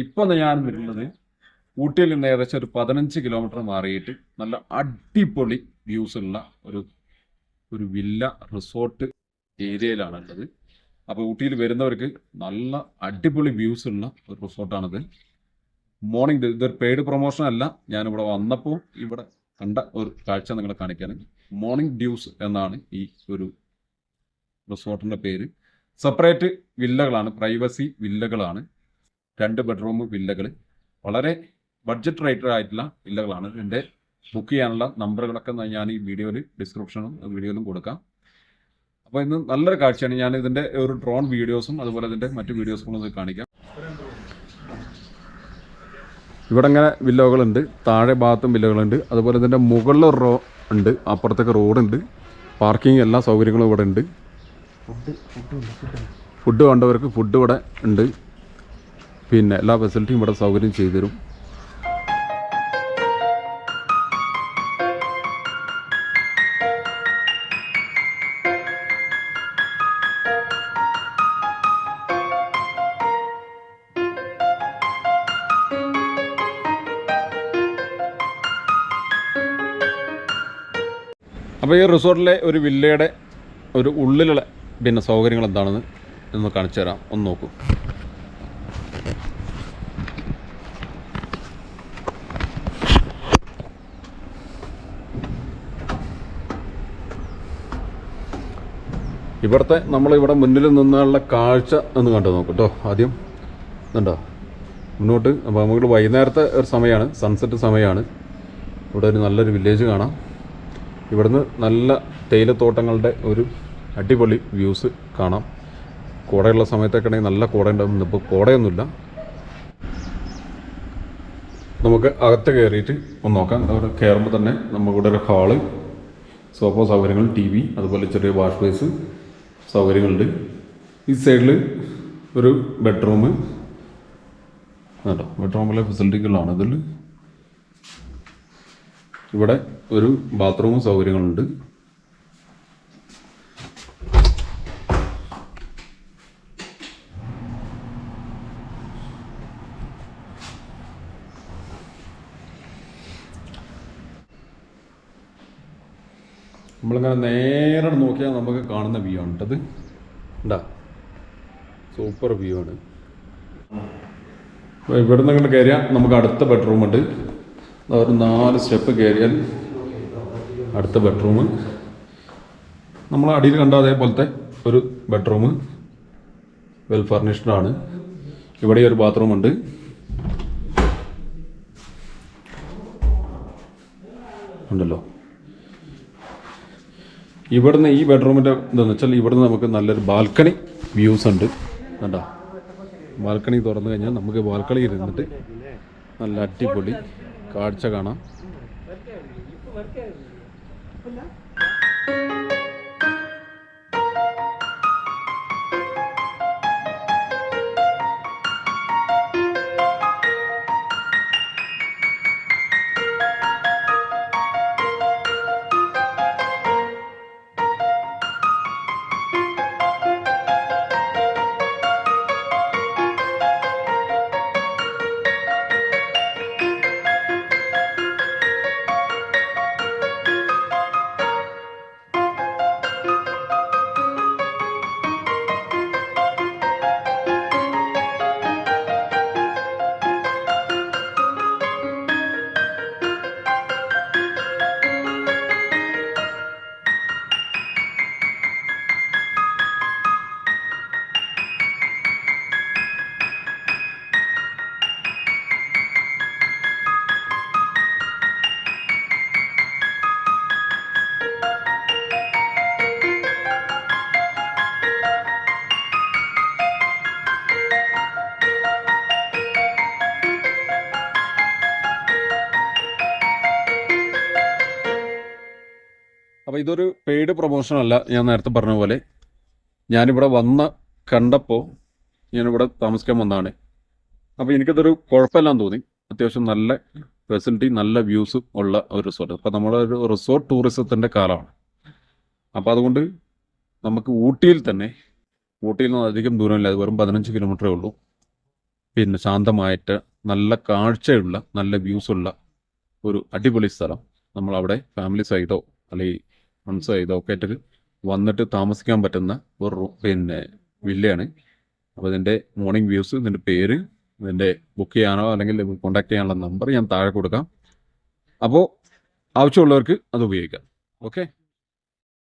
അപ്പോൾ ഞാൻ വരുന്നത് ഊട്ടിയിൽ നിന്ന് ഏകദേശം ഒരു പതിനഞ്ച് കിലോമീറ്റർ മാറിയിട്ട് നല്ല അടിപൊളി വ്യൂസ് ഉള്ള ഒരു ഒരു വില്ല റിസോർട്ട് ഏരിയയിലാണ് ഉള്ളത് അപ്പോൾ ഊട്ടിയിൽ വരുന്നവർക്ക് നല്ല അടിപൊളി വ്യൂസ് ഉള്ള ഒരു റിസോർട്ടാണിത്. മോർണിംഗ് ഇതൊരു പെയ്ഡ് പ്രൊമോഷൻ അല്ല. ഞാൻ ഞാനിവിടെ വന്നപ്പോൾ ഇവിടെ കണ്ട ഒരു കാഴ്ച നിങ്ങളെ കാണിക്കാൻ മോർണിംഗ് ഡ്യൂസ് എന്നാണ് ഈ ഒരു റിസോർട്ടിന്റെ പേര്. സെപ്പറേറ്റ് വില്ലകളാണ് പ്രൈവസി വില്ലകളാണ്. രണ്ട് ബെഡ്റൂം വില്ലകൾ വളരെ ബഡ്ജറ്റ് റേറ്റഡ് ആയിട്ടുള്ള വില്ലകളാണ് എന്റെ ബുക്ക് ചെയ്യാനുള്ള നമ്പറുകളൊക്കെ ഞാൻ ഈ വീഡിയോയിൽ ഡിസ്ക്രിപ്ഷനും വീഡിയോയിലും കൊടുക്കാം. അപ്പോൾ ഇന്ന് നല്ലൊരു കാഴ്ചയാണ്. ഞാൻ ഇതിന്റെ ഒരു ഡ്രോൺ വീഡിയോസും അതുപോലെ ഇതിന്റെ മറ്റു വീഡിയോസും കൂടെ കാണിക്കാം. ഇവിടെ ഇങ്ങനെ വില്ലകളുണ്ട് താഴെ ഭാഗത്തും വില്ലകളുണ്ട് അതുപോലെ ഇതിന്റെ മുകളിൽ റോ ഉണ്ട്. അപ്പുറത്തേക്ക് റോഡുണ്ട് പാർക്കിംഗ് എല്ലാ സൗകര്യങ്ങളും ഇവിടെ ഉണ്ട്. ഫുഡ് വേണ്ടവർക്ക് ഫുഡ് ഇവിടെ ഉണ്ട്. പിന്നെ എല്ലാ ഫെസിലിറ്റിയും ഇവിടെ സൗകര്യം ചെയ്തു തരും അപ്പോൾ ഈ റിസോർട്ടിലെ ഒരു വില്ലയുടെ ഒരു ഉള്ളിലുള്ള പിന്നെ സൗകര്യങ്ങൾ എന്താണെന്ന് ഒന്ന് കാണിച്ചു തരാം ഒന്ന് നോക്കൂ. ഇവിടുത്തെ നമ്മളിവിടെ മുന്നിൽ നിന്നുള്ള കാഴ്ച ഒന്ന് കണ്ടു നോക്കും കേട്ടോ ആദ്യം ഇതുണ്ടോ മുന്നോട്ട് അപ്പോൾ നമുക്ക് വൈകുന്നേരത്തെ ഒരു സമയമാണ് സൺസെറ്റ് സമയമാണ് ഇവിടെ ഒരു നല്ലൊരു വില്ലേജ് കാണാം. ഇവിടുന്ന് നല്ല തേയിലത്തോട്ടങ്ങളുടെ ഒരു അടിപൊളി വ്യൂസ് കാണാം. കോടയുള്ള സമയത്തൊക്കെ ആണെങ്കിൽ നല്ല കോട ഉണ്ടാവും. ഇപ്പോൾ കോടയൊന്നുമില്ല. നമുക്ക് അകത്ത് കയറിയിട്ട് ഒന്ന് നോക്കാം. അവിടെ കയറുമ്പോൾ തന്നെ നമുക്കിവിടെ ഒരു ഹാൾ സോഫ സൗകര്യങ്ങൾ ടി വി അതുപോലെ ചെറിയ വാഷ് ബേസ് സൗകര്യങ്ങളുണ്ട്. ഈ സൈഡിൽ ഒരു ബെഡ്റൂം. കേട്ടോ ബെഡ്റൂമിലെ ഫെസിലിറ്റികളാണ് ഇതിൽ ഇവിടെ ഒരു ബാത്റൂമും സൗകര്യങ്ങളുണ്ട്. നമ്മളിങ്ങനെ നേരെ നോക്കിയാൽ നമുക്ക് കാണുന്ന വ്യൂ ആണ് കേട്ടത് ഉണ്ടാ സൂപ്പർ വ്യൂ ആണ്. ഇവിടെ നിന്ന് ഇങ്ങോട്ട് കയറിയാൽ നമുക്ക് അടുത്ത ബെഡ്റൂം ഉണ്ട്. ഒരു നാല് സ്റ്റെപ്പ് കയറിയാൽ അടുത്ത ബെഡ്റൂം നമ്മൾ അടിയിൽ കണ്ട അതേപോലത്തെ ഒരു ബെഡ്റൂം വെൽ ഫർണിഷ്ഡ് ആണ്. ഇവിടെ ഒരു ബാത്റൂം ഉണ്ട്. ഉണ്ടല്ലോ. ഇവിടുന്ന് ഈ ബെഡ്റൂമിന്റെ എന്താണെന്ന് വെച്ചാൽ ഇവിടുന്ന് നമുക്ക് നല്ലൊരു ബാൽക്കണി വ്യൂസ് ഉണ്ട്. കണ്ടോ? ബാൽക്കണി തുറന്നു കഴിഞ്ഞാൽ നമുക്ക് ബാൽക്കണി ഇരുന്നിട്ട് നല്ല അടിപൊളി കാഴ്ച കാണാം. അപ്പോൾ ഇതൊരു പെയ്ഡ് പ്രൊമോഷൻ അല്ല ഞാൻ നേരത്തെ പറഞ്ഞ പോലെ. ഞാനിവിടെ വന്ന കണ്ടപ്പോൾ ഞാനിവിടെ താമസിക്കാൻ വന്നതാണ്. അപ്പോൾ എനിക്കതൊരു കുഴപ്പമില്ലാന്ന് തോന്നി. അത്യാവശ്യം നല്ല ഫെസിലിറ്റി നല്ല വ്യൂസ് ഉള്ള ഒരു റിസോർട്ട് അപ്പോൾ നമ്മുടെ ഒരു റിസോർട്ട് ടൂറിസത്തിന്റെ കാലമാണ്. അപ്പോൾ അതുകൊണ്ട് നമുക്ക് ഊട്ടിയിൽ തന്നെ ഊട്ടിയിൽ നിന്ന് അധികം ദൂരമില്ല അത് വെറും പതിനഞ്ച് കിലോമീറ്ററേ ഉള്ളൂ. പിന്നെ ശാന്തമായിട്ട് നല്ല കാഴ്ചയുള്ള നല്ല വ്യൂസ് ഉള്ള ഒരു അടിപൊളി സ്ഥലം. നമ്മളവിടെ ഫാമിലി സഹിതോ അല്ലെങ്കിൽ ഒക്കെ ആയിട്ട് വന്നിട്ട് താമസിക്കാൻ പറ്റുന്ന ഒരു പിന്നെ വില്ലയാണ്. അപ്പോൾ ഇതിന്റെ മോർണിംഗ് വ്യൂസ് ഇതിന്റെ പേര് ഇതിന്റെ ബുക്ക് ചെയ്യാനോ അല്ലെങ്കിൽ കോൺടാക്ട് ചെയ്യാനുള്ള നമ്പർ ഞാൻ താഴെ കൊടുക്കാം. അപ്പോൾ ആവശ്യമുള്ളവർക്ക് അത് ഉപയോഗിക്കാം. ഓക്കെ